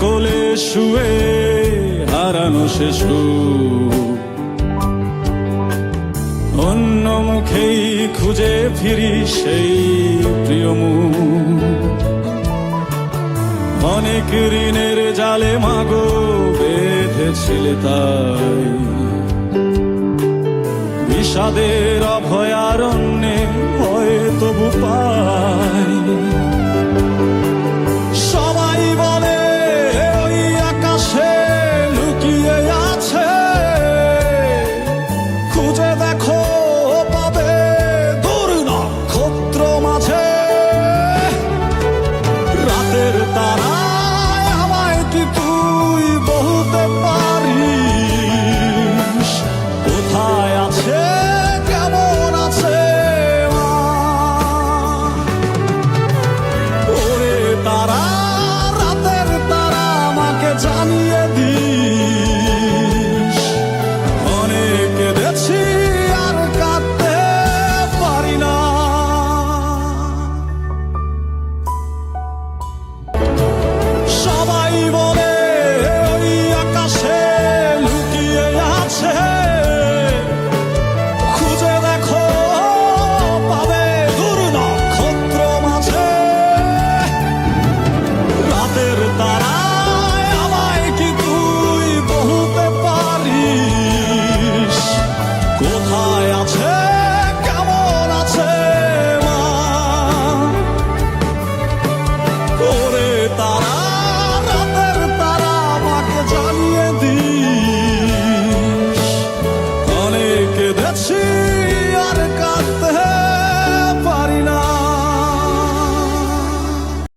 কোলে শুয়ে হারানো সুখ। অন্য মুখেই খুঁজে ফিরি সেই প্রিয় মুখ অনেক ঋণের জালে মাগো বেঁধেছিলে তাই বিষাদের অভয়ারণ্যে হয় তবু পাই